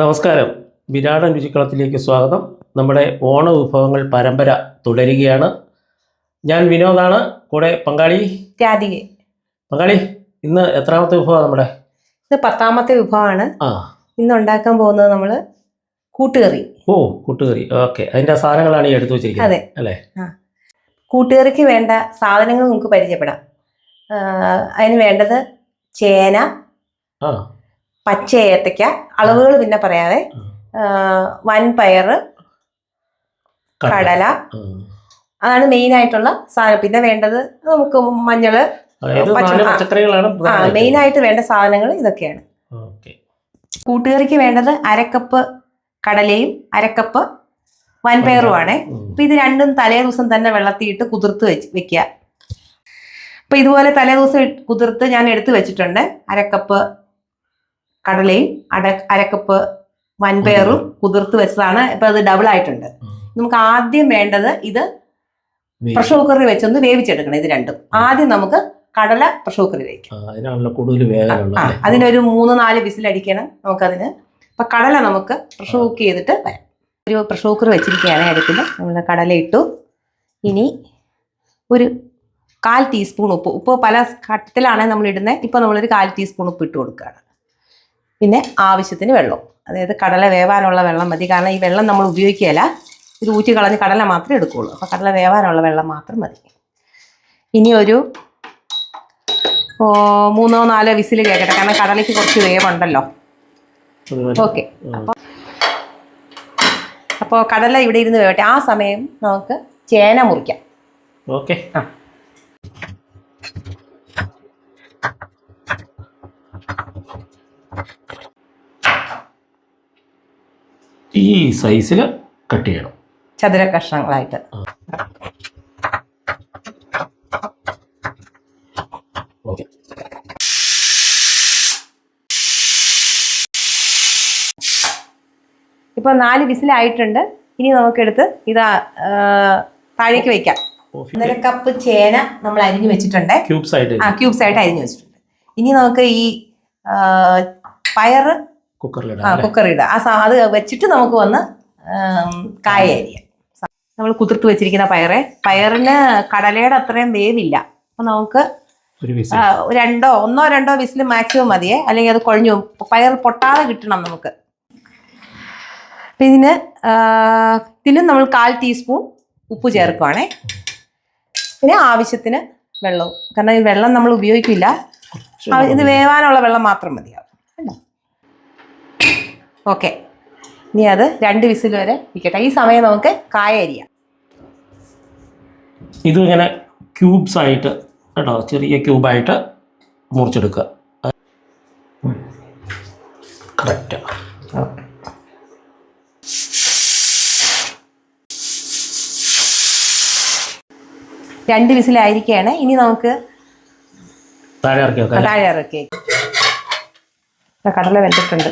നമസ്കാരം. വിരാടൻ രുചിക്കളത്തിലേക്ക് സ്വാഗതം. നമ്മുടെ ഓണ വിഭവങ്ങൾ പരമ്പര തുടരുകയാണ്. ഞാൻ വിനോദാണ്. കൂടെ പങ്കാളി. രാധിക. പങ്കാളി ഇന്ന് എത്രാമത്തെ വിഭവമാണ് നമ്മുടെ? ഇത് പത്താമത്തെ വിഭവമാണ്. ആ. ഇന്ന് ഉണ്ടാക്കാൻ പോകുന്നത് നമ്മൾ കൂട്ടുകറി. ഓ കൂട്ടുകറി. ഓക്കെ. അതിന്റെ സാധനങ്ങളാണ് ഈ എടുത്തു വെച്ചിരിക്കുന്നത് അതെ. അല്ലേ? കൂട്ടുകറിക്ക് വേണ്ട സാധനങ്ങൾ നമുക്ക് പരിചയപ്പെടാം. അതിന് വേണ്ടത് ചേന ആ. പച്ച ഏത്തയ്ക്ക അളവുകൾ പിന്നെ പറയാതെ വൻപയർ കടല. അതാണ് മെയിൻ ആയിട്ടുള്ള സാധനം. പിന്നെ വേണ്ടത് നമുക്ക് മഞ്ഞൾ. മെയിൻ ആയിട്ട് വേണ്ട സാധനങ്ങൾ ഇതൊക്കെയാണ്. കൂട്ടുകറിക്ക് വേണ്ടത് അരക്കപ്പ് കടലയും അരക്കപ്പ് വൻപയറുമാണ് ഇപ്പൊ അപ്പൊ ഇത് രണ്ടും തലേ ദിവസം തന്നെ വെള്ളത്തിയിട്ട് കുതിർത്ത് വെച്ച് വെക്കുക. അപ്പൊ ഇതുപോലെ തലേ ദിവസം കുതിർത്ത് ഞാൻ എടുത്തു വെച്ചിട്ടുണ്ട്. അരക്കപ്പ് കടലയും അട അരക്കപ്പ് വൻപയറും കുതിർത്ത് വെച്ചതാണ്. ഇപ്പൊ അത് ഡബിൾ ആയിട്ടുണ്ട്. നമുക്ക് ആദ്യം വേണ്ടത് ഇത് പ്രഷർ കുക്കറിൽ വെച്ചൊന്ന് വേവിച്ചെടുക്കണം ഇത് രണ്ടും. ആദ്യം നമുക്ക് കടല പ്രഷർ കുക്കറിൽ വെക്കാം? അതിനൊരു മൂന്ന് നാല് വിസിലടിക്കണം നമുക്കതിന്. അപ്പൊ കടല നമുക്ക് പ്രഷർ കുക്ക് ചെയ്തിട്ട് വരാം. ഒരു പ്രഷർ കുക്കർ വെച്ചിരിക്കുകയാണ് അടുപ്പിൽ നമ്മൾ കടല ഇട്ടു. ഇനി ഒരു കാൽ ടീസ്പൂൺ ഉപ്പ്. ഉപ്പ് പല ഘട്ടത്തിലാണ് നമ്മൾ ഇടുന്നത്. ഇപ്പോൾ നമ്മളൊരു കാൽ ടീസ്പൂൺ ഉപ്പ് ഇട്ട് കൊടുക്കുകയാണ്. പിന്നെ ആവശ്യത്തിന് വെള്ളം. അതായത് കടല വേവാനുള്ള വെള്ളം മതി. കാരണം ഈ വെള്ളം നമ്മൾ ഉപയോഗിക്കുകയില്ല. ഇത് ഊറ്റി കളഞ്ഞ് കടല മാത്രമേ എടുക്കുകയുള്ളൂ. അപ്പോൾ കടല വേവാനുള്ള വെള്ളം മാത്രം മതി. ഇനി ഒരു മൂന്നോ നാലോ വിസിൽ കേൾക്കട്ടെ. കാരണം കടലയ്ക്ക് കുറച്ച് വേവുണ്ടല്ലോ. ഓക്കെ. അപ്പോൾ അപ്പോൾ കടല ഇവിടെ ഇരുന്ന് വേവട്ടെ. ആ സമയം നമുക്ക് ചേന മുറിക്കാം. ഓക്കെ. ആ. ഈ സൈസിൽ കട്ട് ചെയ്യണം. ചതുര കഷ്ണങ്ങളായിട്ട്. ഓക്കെ ഇപ്പോൾ നാല് വിസിലായിട്ടുണ്ട്. ഇനി നമുക്കെടുത്ത് ഇതാ ആ, താഴേക്ക് വയ്ക്കാം ഒന്നര കപ്പ് ചേന നമ്മൾ അരിഞ്ഞു വെച്ചിട്ടുണ്ട്. ക്യൂബ്സ് ആയിട്ട് ആ ക്യൂബ്സ് ആയിട്ട് അരിഞ്ഞു വെച്ചിട്ടുണ്ട്. ഇനി നമുക്ക് ഈ പയറ് കുക്കറിലിടാം ആ കുക്കറിടുക ആ സാ അത് വെച്ചിട്ട് നമുക്ക് വന്ന് കായ അരിയാം. നമ്മൾ കുതിർത്ത് വെച്ചിരിക്കുന്ന പയറ്. പയറിന് കടലയുടെ അത്രയും വേവില്ല. അപ്പം നമുക്ക് രണ്ടോ ഒന്നോ രണ്ടോ വിസിൽ മാക്സിമം മതിയേ. അല്ലെങ്കിൽ അത് കുഴഞ്ഞു പയർ പൊട്ടാതെ കിട്ടണം നമുക്ക്. അപ്പം ഇതിന് ഇതിനും നമ്മൾ കാൽ ടീസ്പൂൺ ഉപ്പ് ചേർക്കുവാണേ. പിന്നെ ആവശ്യത്തിന് വെള്ളവും കാരണം ഈ വെള്ളം നമ്മൾ ഉപയോഗിക്കില്ല. ഇത് വേവാനുള്ള വെള്ളം മാത്രം മതിയാവും. ഓക്കെ. ഇനി അത് രണ്ട് വിസിൽ വരെ ഇരിക്കട്ടെ. ഈ സമയം നമുക്ക് കായ അരിയാം ഇത് ഇങ്ങനെ ക്യൂബ്സ് ആയിട്ട് കേട്ടോ ചെറിയ ക്യൂബായിട്ട് മുറിച്ചെടുക്കുക. കറക്റ്റ്. രണ്ട് വിസിലായിരിക്കുകയാണ് ഇനി നമുക്ക് താഴെ ഇറക്കി താഴെ ഇറക്കി കടല വെന്തിട്ടുണ്ട്.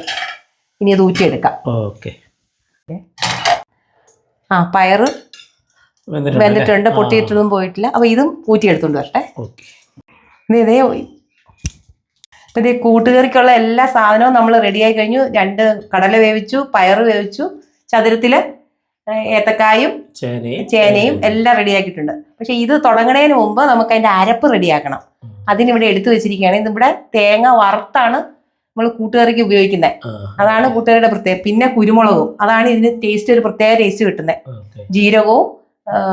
ഇനി അത് ഊറ്റിയെടുക്കാം. ഓക്കെ. ആ പയറ് വെന്തിട്ടുണ്ട് പൊട്ടിയിട്ടൊന്നും പോയിട്ടില്ല. അപ്പൊ ഇതും ഊറ്റിയെടുത്തോണ്ട് വരട്ടെ. ഓക്കെ. ഇത് ഇതേ പോയി അപ്പൊ ഇതേ കൂട്ടുകറിക്കുള്ള എല്ലാ സാധനവും നമ്മൾ റെഡിയായി കഴിഞ്ഞു. രണ്ട് കടല വേവിച്ചു പയറ് വേവിച്ചു ചതുരത്തിൽ ഏ- ഏത്തക്കായും ചേനയും എല്ലാം റെഡിയാക്കിയിട്ടുണ്ട് പക്ഷെ ഇത് തുടങ്ങണതിന് മുമ്പ് നമുക്ക് അതിന്റെ അരപ്പ് റെഡിയാക്കണം അതിനിവിടെ എടുത്തു വെച്ചിരിക്കുകയാണ്. ഇതിവിടെ തേങ്ങ വറുത്താണ് നമ്മൾ കൂട്ടുകറിക്ക് ഉപയോഗിക്കുന്നത് അതാണ് കൂട്ടുകറിയുടെ പ്രത്യേകത. പിന്നെ കുരുമുളകും. അതാണ് ഇതിന് ടേസ്റ്റ് ഒരു പ്രത്യേക ടേസ്റ്റ് കിട്ടുന്നത് ജീരകവും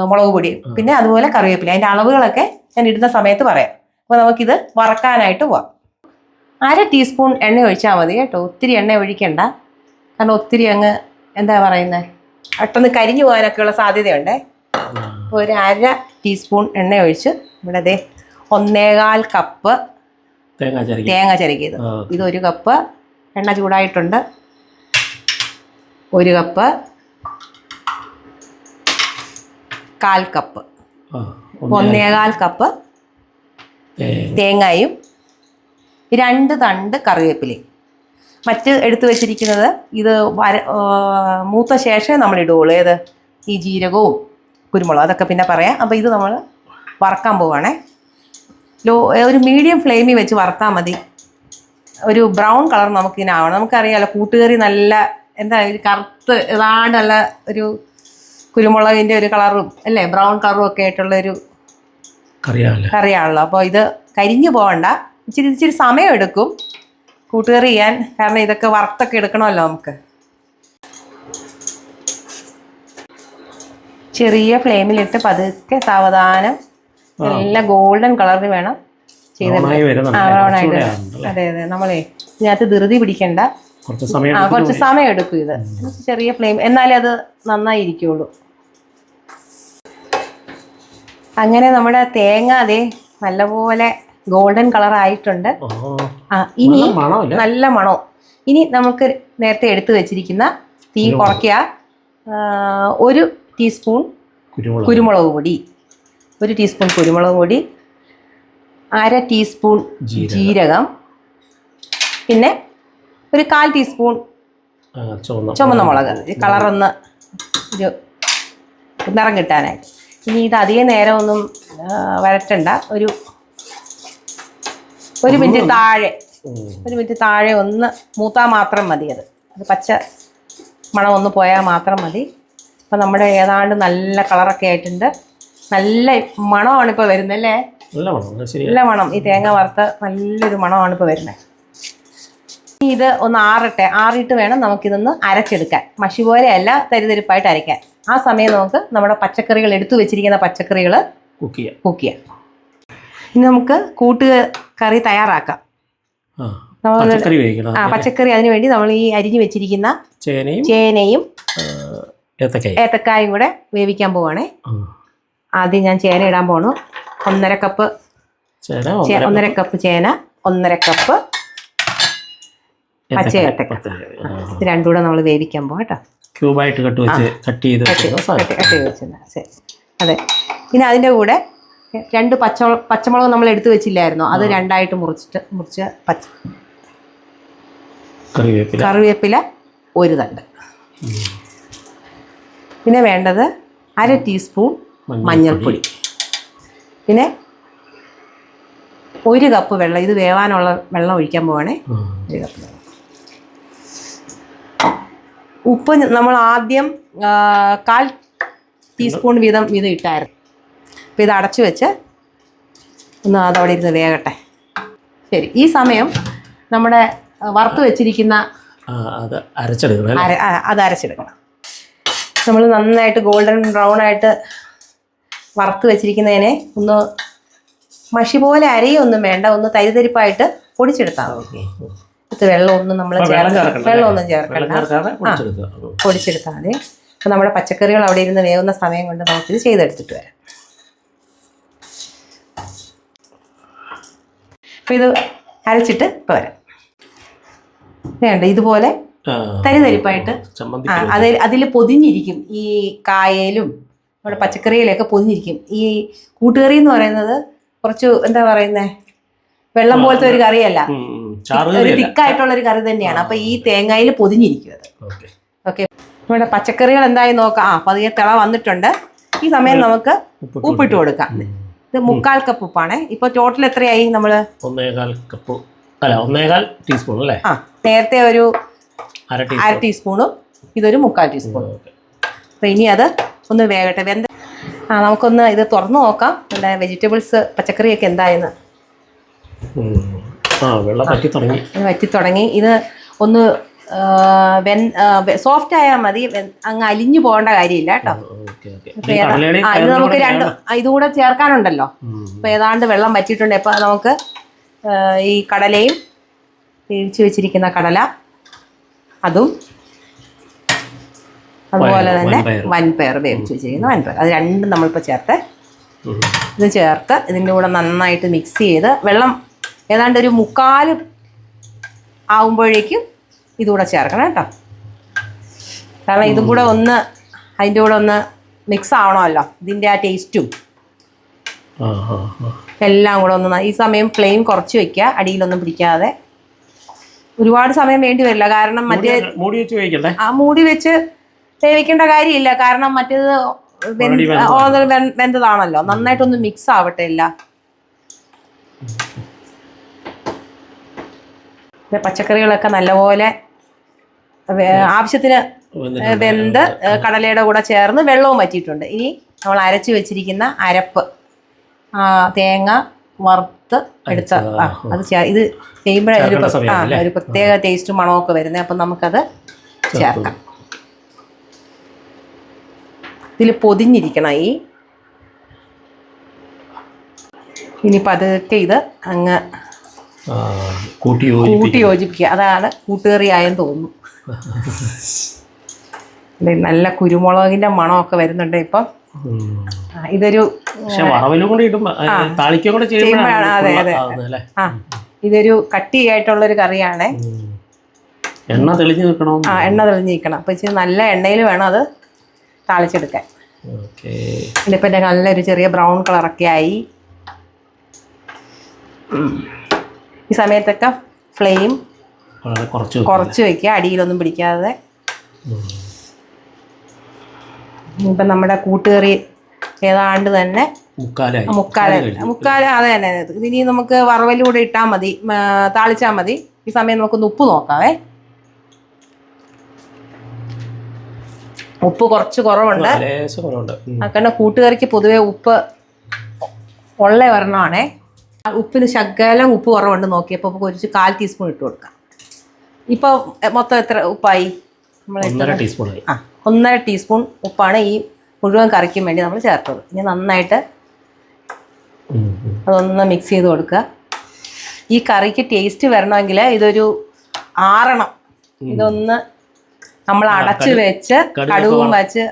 മുളക് പൊടിയും. പിന്നെ അതുപോലെ കറിവേപ്പില. അതിന്റെ അളവുകളൊക്കെ ഞാൻ ഇടുന്ന സമയത്ത് പറയാം. അപ്പൊ നമുക്കിത് വറക്കാനായിട്ട് പോവാം. അര ടീസ്പൂൺ എണ്ണ ഒഴിച്ചാൽ മതി കേട്ടോ. ഒത്തിരി എണ്ണ ഒഴിക്കണ്ട. കാരണം ഒത്തിരി അങ്ങ് എന്താ പറയുന്നത് പെട്ടെന്ന് കരിഞ്ഞു പോകാനൊക്കെയുള്ള സാധ്യതയുണ്ടേ. അപ്പോൾ ഒരു അര ടീസ്പൂൺ എണ്ണ ഒഴിച്ച് ഇവിടെ ദേ ഒന്നേകാൽ കപ്പ് തേങ്ങ ചരക്കി തേങ്ങ ഇത് ഒരു കപ്പ് എണ്ണ ചൂടായിട്ടുണ്ട്. ഒരു കപ്പ് കാൽ കപ്പ്. ഒന്നേകാൽ കപ്പ് തേങ്ങയും രണ്ട് തണ്ട് കറിവേപ്പിലയും. മറ്റ് എടുത്തു വെച്ചിരിക്കുന്നത് ഇത് വര മൂത്ത ശേഷമേ നമ്മൾ ഇടുകയുള്ളൂ. ഏത്? ഈ ജീരകവും കുരുമുളകും. അതൊക്കെ പിന്നെ പറയാം. അപ്പോൾ ഇത് നമ്മൾ വറക്കാൻ പോവുകയാണേ ലോ ഒരു മീഡിയം ഫ്ലെയിമിൽ വെച്ച് വറുത്താൽ മതി. ഒരു ബ്രൗൺ കളർ നമുക്കിതിനാവണം. നമുക്കറിയാമല്ലോ കൂട്ടുകറി നല്ല എന്താ ഒരു കറുത്ത് ഏതാണ്ട് നല്ല ഒരു കുരുമുളകിന്റെ ഒരു കളറും അല്ലേ? ബ്രൗൺ കളറും ഒക്കെ ആയിട്ടുള്ള ഒരു കറിയാണല്ലോ. അപ്പോൾ ഇത് കരിഞ്ഞു പോകണ്ട ഇച്ചിരി ഇച്ചിരി സമയം എടുക്കും കൂട്ടുകറി ചെയ്യാൻ. കാരണം ഇതൊക്കെ വറുത്തൊക്കെ എടുക്കണമല്ലോ നമുക്ക്. ചെറിയ ഫ്ലെയിമിലിട്ട് പതുക്കെ സാവധാനം നല്ല ഗോൾഡൻ കളറിൽ വേണം ആയിട്ട്? അതെ അതെ. നമ്മളെ ഇതിനകത്ത് ധൃതി പിടിക്കണ്ട. കുറച്ച് സമയം എടുക്കും. ഇത്. ചെറിയ ഫ്ലെയിം എന്നാലേ അത് നന്നായി ഇരിക്കുള്ളൂ അങ്ങനെ നമ്മുടെ തേങ്ങ അതെ നല്ലപോലെ ഗോൾഡൻ കളർ ആയിട്ടുണ്ട്. ഇനി നല്ല മണോ. ഇനി നമുക്ക് നേരത്തെ എടുത്തു വെച്ചിരിക്കുന്ന തീ കുറയ്ക്കുക. ഒരു ടീസ്പൂൺ കുരുമുളക് പൊടി. ഒരു ടീസ്പൂൺ കുരുമുളക് പൊടി അര ടീസ്പൂൺ ജീരകം. പിന്നെ ഒരു കാൽ ടീസ്പൂൺ ചുമന്ന മുളക്. കളറൊന്ന് ഒരു നിറം കിട്ടാനായിട്ട് ഇനി ഇത് അധികം നേരം ഒന്നും വരട്ടണ്ട. ഒരു ഒരു മിനിറ്റ് താഴെ ഒരു മിനിറ്റ് താഴെ ഒന്ന് മൂത്താൽ മാത്രം മതി അത്. അത് പച്ച മണം ഒന്ന് പോയാൽ മാത്രം മതി. അപ്പം നമ്മുടെ ഏതാണ്ട് നല്ല കളറൊക്കെ ആയിട്ടുണ്ട്. നല്ല മണമാണ് ഇപ്പൊ വരുന്നത് അല്ലേ? നല്ല മണം ഈ തേങ്ങ വറുത്ത് നല്ലൊരു മണമാണ് ഇപ്പൊ വരുന്നത്. ഇത് ഒന്ന് ആറട്ടെ. ആറിയിട്ട് വേണം നമുക്കിതൊന്ന് അരച്ചെടുക്കാൻ. മഷി പോലെയല്ല തരിതരിപ്പായിട്ട് അരയ്ക്കാൻ. ആ സമയം നമുക്ക് നമ്മുടെ പച്ചക്കറികൾ എടുത്തു വെച്ചിരിക്കുന്ന പച്ചക്കറികൾ കുക്ക് ചെയ്യാം. കുക്ക് ചെയ്യാം. ഇനി നമുക്ക് കൂട്ട് കറി തയ്യാറാക്കാം. ആ പച്ചക്കറി അതിനു വേണ്ടി നമ്മൾ ഈ അരിഞ്ഞു വെച്ചിരിക്കുന്ന ചേനയും ഏത്തക്കായും. കൂടെ വേവിക്കാൻ പോവാണേ. ആദ്യം ഞാൻ ചേന ഇടാൻ പോണു. ഒന്നര കപ്പ് ഒന്നര കപ്പ് ചേന ഒന്നര കപ്പ് പച്ച രണ്ടുകൂടെ ഏത്തക്ക. ഇത് രണ്ടും കൂടെ നമ്മൾ വേവിക്കാൻ പോകാം കേട്ടോ. ക്യൂബായിട്ട് കട്ട് വെച്ച് കട്ട് ചെയ്ത് കട്ട് വെച്ചത് അതെ. പിന്നെ അതിന്റെ കൂടെ രണ്ട് പച്ച പച്ചമുളക് നമ്മൾ എടുത്തു വെച്ചില്ലായിരുന്നോ? അത് രണ്ടായിട്ട് മുറിച്ചിട്ട് മുറിച്ച് പച്ച കറിവേപ്പില. ഒരു തണ്ട്. പിന്നെ വേണ്ടത് അര ടീസ്പൂൺ മഞ്ഞൾപ്പൊടി. പിന്നെ ഒരു കപ്പ് വെള്ളം ഇത് വേവാനുള്ള വെള്ളം ഒഴിക്കാൻ പോവാണേ. ഒരു കപ്പ് വെള്ളം. ഉപ്പ് നമ്മൾ ആദ്യം കാൽ ടീസ്പൂൺ വീതം വീതം ഇട്ടായിരുന്നു. അപ്പം ഇത് അടച്ചു വെച്ച് ഒന്ന് അതവിടെ ഇരുന്ന് വേകട്ടെ. ശരി ഈ സമയം നമ്മുടെ വറുത്ത് വെച്ചിരിക്കുന്ന അത് അരച്ചെടുക്കണം അത് അരച്ചെടുക്കണം. നമ്മൾ നന്നായിട്ട് ഗോൾഡൻ ബ്രൗൺ ആയിട്ട് വറുത്ത് വെച്ചിരിക്കുന്നതിനെ ഒന്ന് മഷി പോലെ അരയൊന്നും വേണ്ട. ഒന്ന് തരിതരിപ്പായിട്ട് പൊടിച്ചെടുത്താൽ മതി. ഇത് വെള്ളമൊന്നും നമ്മൾ വെള്ളമൊന്നും വെള്ളം ചേർക്കണം ചേർക്കണ്ട. പൊടിച്ചെടുത്താൽ മതി. അപ്പം നമ്മുടെ പച്ചക്കറികൾ അവിടെ ഇരുന്ന് വേവുന്ന സമയം കൊണ്ട് നമുക്കിത് ചെയ്തെടുത്തിട്ട് വരാം. അപ്പം ഇത് അരച്ചിട്ട് വരാം. വേണ്ട ഇതുപോലെ. തരിതരിപ്പായിട്ട് അതിൽ അതിൽ പൊതിഞ്ഞിരിക്കും ഈ കായയിലും നമ്മുടെ പച്ചക്കറിയിലൊക്കെ പൊതിഞ്ഞിരിക്കും. ഈ കൂട്ടുകറി എന്ന് പറയുന്നത് കുറച്ച് എന്താ പറയുന്നേ? വെള്ളം പോലത്തെ ഒരു കറിയല്ല. ഒരു തിക്കായിട്ടുള്ള ഒരു കറി തന്നെയാണ്. അപ്പൊ ഈ തേങ്ങയിൽ പൊതിഞ്ഞിരിക്കും അത്. ഓക്കെ. നമ്മുടെ പച്ചക്കറികൾ എന്തായി നോക്കാം. ആ പതിയെ തിള വന്നിട്ടുണ്ട്. ഈ സമയം നമുക്ക് ഉപ്പിട്ട് കൊടുക്കാം. ഇത് മുക്കാൽ കപ്പ് ഉപ്പാണ്. ഇപ്പൊ ടോട്ടൽ എത്രയായി നമ്മൾ? ഒന്നേകാൽ കപ്പ് അല്ല ഒന്നേകാൽ ടീസ്പൂൺ അല്ലേ? ആ നേരത്തെ ഒരു അര ടീസ്പൂണും ഇതൊരു മുക്കാൽ ടീസ്പൂണും അപ്പൊ ഇനി അത് ഒന്ന് വേകട്ടെ വെന്ത ആ നമുക്കൊന്ന് ഇത് തുറന്നു നോക്കാം. നമ്മുടെ വെജിറ്റബിൾസ് പച്ചക്കറിയൊക്കെ എന്തായെന്ന്. വറ്റി തുടങ്ങി. ഇത് ഒന്ന് വെൻ സോഫ്റ്റ് ആയാൽ മതി. അങ്ങ് അലിഞ്ഞു പോകേണ്ട കാര്യമില്ല കേട്ടോ. ഇപ്പൊ ആ, ഇത് നമുക്ക് രണ്ട് ഇതുകൂടെ ചേർക്കാനുണ്ടല്ലോ. അപ്പോൾ ഏതാണ്ട് വെള്ളം വറ്റിയിട്ടുണ്ട്. ഇപ്പോൾ നമുക്ക് ഈ കടലയും വേവിച്ച് വെച്ചിരിക്കുന്ന കടല അതും അതുപോലെ തന്നെ വൻപയർ. വേവിച്ച് വെച്ചിരിക്കുന്ന. വൻപയർ. അത് രണ്ടും നമ്മളിപ്പോൾ ചേർത്ത് ഇത് ചേർത്ത് ഇതിന്റെ കൂടെ നന്നായിട്ട് മിക്സ് ചെയ്ത് വെള്ളം ഏതാണ്ട് ഒരു മുക്കാൽ ആവുമ്പോഴേക്കും ഇതുകൂടെ ചേർക്കണം കേട്ടോ. കാരണം ഇതും കൂടെ ഒന്ന് അതിന്റെ കൂടെ ഒന്ന് മിക്സ് ആവണമല്ലോ. ഇതിന്റെ ആ ടേസ്റ്റും എല്ലാം കൂടെ ഒന്ന് ഈ സമയം ഫ്ലെയിം കുറച്ച് വെക്കുക. അടിയിലൊന്നും പിടിക്കാതെ. ഒരുപാട് സമയം വേണ്ടി വരില്ല. കാരണം മറ്റേ മൂടി വെച്ച് ആ മൂടി വെച്ച് വേവിക്കേണ്ട കാര്യമില്ല. കാരണം മറ്റേത്. വെന്തതാണല്ലോ. നന്നായിട്ടൊന്ന് മിക്സ് ആവട്ടെ ഇല്ല പച്ചക്കറികളൊക്കെ നല്ലപോലെ ആവശ്യത്തിന് വെന്ത് കടലയുടെ കൂടെ ചേർന്ന് വെള്ളവും വറ്റിയിട്ടുണ്ട്. ഇനി നമ്മൾ അരച്ചു വെച്ചിരിക്കുന്ന അരപ്പ്. തേങ്ങ വറുത്ത് എടുത്ത. അത് ഇത് ചെയ്യുമ്പോഴേ? ഒരു പ്രത്യേക ടേസ്റ്റ് മണമൊക്കെ വരുന്നത് അപ്പം നമുക്കത് ചേർക്കാം. ഇതിൽ പൊതിഞ്ഞിരിക്കണം ഈ. ഇനി പതുക്കെ ഇത് അങ്ങ് കൂട്ടി കൂട്ടി യോജിപ്പിക്കും യോജിപ്പിക്കുക. അതാണ് കൂട്ടുകറിയായെന്ന് തോന്നുന്നു. നല്ല കുരുമുളകിന്റെ മണമൊക്കെ വരുന്നുണ്ട് ഇപ്പം. ഇതൊരു ചെയ്യുമ്പോഴാണ്, ചെയ്യുമ്പോഴാണ് അതെ, അതെ. ആ ഇതൊരു കട്ടിയായിട്ടുള്ളൊരു കറിയാണ്. എണ്ണ തെളിഞ്ഞു നിൽക്കണം? ആ എണ്ണ തെളിഞ്ഞിരിക്കണം അപ്പം ഇച്ചിരി നല്ല എണ്ണയിൽ വേണം അത് താളിച്ചെടുക്കാൻ. ഇതിപ്പോ ഇതിപ്പോൾ എന്റെ നല്ലൊരു ചെറിയ ബ്രൗൺ കളറൊക്കെ ആയി. ഈ സമയത്തൊക്കെ ഫ്ലെയിം കുറച്ച് വെക്കും. കുറച്ച് വെക്കുക അടിയിലൊന്നും പിടിക്കാതെ. ഇപ്പൊ നമ്മുടെ കൂട്ടുകറി ഏതാണ്ട് തന്നെ മുക്കാല മുക്കാല അത് തന്നെ. ഇനി നമുക്ക് വറവലൂടെ ഇട്ടാ മതി താളിച്ചാ മതി. ഈ സമയം നമുക്ക് ഉപ്പ് നോക്കാവേ. ഉപ്പ് കുറച്ച് കുറവുണ്ട്. കാരണം കൂട്ടുകറിക്ക് പൊതുവേ ഉപ്പ് ഉള്ള ഒരെണ്ണമാണേ. ഉപ്പിന് ശകലം ഉപ്പ് കുറവുണ്ട് നോക്കിയപ്പോൾ കുറച്ച് കാൽ ടീസ്പൂൺ ഇട്ട് കൊടുക്കാം. ഇപ്പോൾ മൊത്തം എത്ര ഉപ്പായി? നമ്മൾ ഒന്നര ടീസ്പൂണായി ആ ഒന്നര ടീസ്പൂൺ ഉപ്പാണ് ഈ മുഴുവൻ കറിക്കും വേണ്ടി നമ്മൾ ചേർത്തത്. ഇനി നന്നായിട്ട്. അതൊന്ന് മിക്സ് ചെയ്ത് കൊടുക്കുക. ഈ കറിക്ക് ടേസ്റ്റ് വരണമെങ്കിൽ ഇതൊരു ആറണം ഇതൊന്ന് നമ്മൾ അടച്ചു വെച്ച് കടുവും വെച്ച്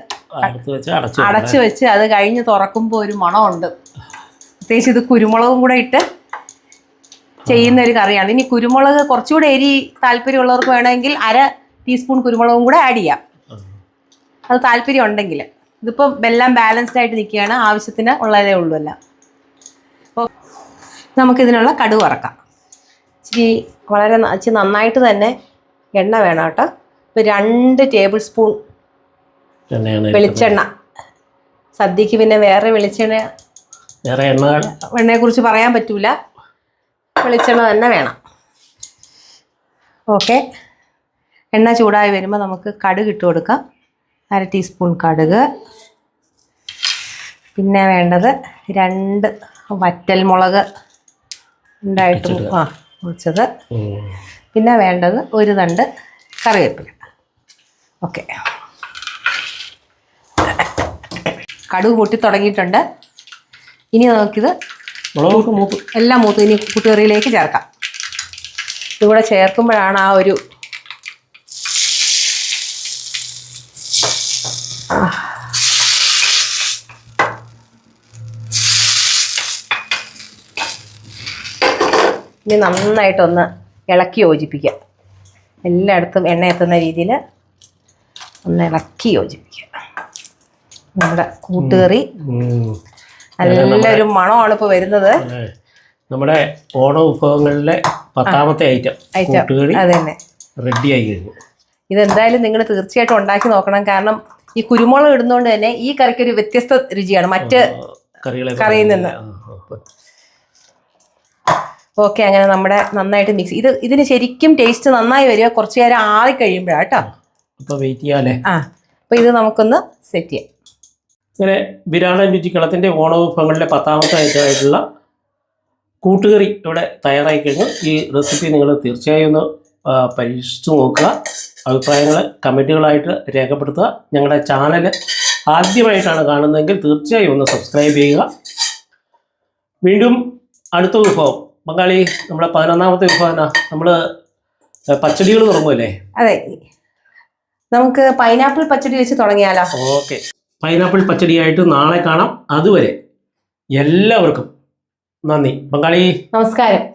അടച്ചു വെച്ച് അത് കഴിഞ്ഞ് തുറക്കുമ്പോൾ ഒരു മണമുണ്ട്. പ്രത്യേകിച്ച് ഇത് കുരുമുളകും കൂടെ ഇട്ട് ചെയ്യുന്ന ഒരു കറിയാണ്. ഇനി കുരുമുളക് കുറച്ചുകൂടെ എരി താല്പര്യമുള്ളവർക്ക് വേണമെങ്കിൽ അര ടീസ്പൂൺ കുരുമുളകും കൂടെ ആഡ് ചെയ്യാം. അത് താല്പര്യം ഉണ്ടെങ്കിൽ. ഇതിപ്പോൾ എല്ലാം ബാലൻസ്ഡ് ആയിട്ട് നിൽക്കുകയാണ്. ആവശ്യത്തിന് ഉള്ളതേ ഉള്ളൂ എല്ലാം. അപ്പോൾ നമുക്കിതിനുള്ള കടുവ് ഇറക്കാം ഇച്ചിരി വളരെ ഇച്ചിരി നന്നായിട്ട് തന്നെ എണ്ണ വേണം കേട്ടോ. ഇപ്പോൾ രണ്ട് ടേബിൾ സ്പൂൺ വെളിച്ചെണ്ണ. സദ്യക്ക് പിന്നെ വേറെ വെളിച്ചെണ്ണ വേറെ എണ്ണകൾ എണ്ണയെ കുറിച്ച് പറയാൻ പറ്റൂല. വെളിച്ചെണ്ണ തന്നെ വേണം. ഓക്കെ എണ്ണ ചൂടായി വരുമ്പോൾ നമുക്ക് കടുക് ഇട്ട് കൊടുക്കാം. അര ടീസ്പൂൺ കടുക്. പിന്നെ വേണ്ടത് രണ്ട് വറ്റൽ മുളക് ഉണ്ടായിട്ട് ആ മുറിച്ചത്. പിന്നെ വേണ്ടത് ഒരു തണ്ട് കറിവേപ്പില. ഓക്കെ. കടുക് പൊട്ടി തുടങ്ങിയിട്ടുണ്ട്. ഇനി നമുക്കിത് മുളകൊക്കെ മൂത്ത്. എല്ലാം മൂത്ത്. ഇനി കൂട്ടുകറിയിലേക്ക് ചേർക്കാം. ഇതുകൂടെ ചേർക്കുമ്പോഴാണ് ആ ഒരു ഇനി നന്നായിട്ടൊന്ന് ഇളക്കി യോജിപ്പിക്കുക. എല്ലായിടത്തും എണ്ണ എത്തുന്ന രീതിയിൽ ഒന്ന് ഇളക്കി യോജിപ്പിക്കുക. നമ്മുടെ കൂട്ടുകറി. നല്ലൊരു മണമാണ് ഇപ്പോൾ വരുന്നത്. നമ്മുടെ ഓണ വിഭവങ്ങളിലെ പത്താമത്തെ ഐറ്റം ഐറ്റം. കൂട്ടുകറി അത് തന്നെ. റെഡി ആയി കഴിഞ്ഞു. ഇതെന്തായാലും നിങ്ങൾ തീർച്ചയായിട്ടും ഉണ്ടാക്കി നോക്കണം. കാരണം ഈ കുരുമുളക് ഇടുന്നതുകൊണ്ട് തന്നെ ഈ കറിക്ക് ഒരു വ്യത്യസ്ത രുചിയാണ്. മറ്റ് കറിയിൽ നിന്ന്. ഓക്കെ അങ്ങനെ നമ്മുടെ നന്നായിട്ട് മിക്സ് ഇത് ഇതിന് ശരിക്കും ടേസ്റ്റ് നന്നായി വരിക കുറച്ച് നേരം ആറി കഴിയുമ്പോഴാണ് കേട്ടോ. അപ്പൊ വെയിറ്റ് ചെയ്യാല്ലേ? ആ അപ്പോൾ ഇത് നമുക്കൊന്ന് സെറ്റ് ചെയ്യാം. ഇങ്ങനെ വിരാടൻ രുചിക്കളത്തിന്റെ ഓണ വിഭവങ്ങളിലെ പത്താമത്തെ ഐറ്റമായിട്ടുള്ള കൂട്ടുകറി ഇവിടെ തയ്യാറായി കഴിഞ്ഞു. ഈ റെസിപ്പി നിങ്ങൾ തീർച്ചയായും ഒന്ന് പരീക്ഷിച്ചു നോക്കുക. അഭിപ്രായങ്ങൾ കമന്റുകളായിട്ട് രേഖപ്പെടുത്തുക. ഞങ്ങളുടെ ചാനൽ ആദ്യമായിട്ടാണ് കാണുന്നതെങ്കിൽ തീർച്ചയായും ഒന്ന് സബ്സ്ക്രൈബ് ചെയ്യുക. വീണ്ടും അടുത്ത വിഭവം. ബംഗാളി നമ്മുടെ പതിനൊന്നാമത്തെ വിഭവം നമ്മൾ പച്ചടികൾ തുടങ്ങുമല്ലേ അതെ. നമുക്ക് പൈനാപ്പിൾ പച്ചടി വെച്ച് തുടങ്ങിയാലോ? ഓക്കെ. പൈനാപ്പിൾ പച്ചടിയായിട്ട് നാളെ കാണാം. അതുവരെ എല്ലാവർക്കും നന്ദി. ബംഗാളി. നമസ്കാരം.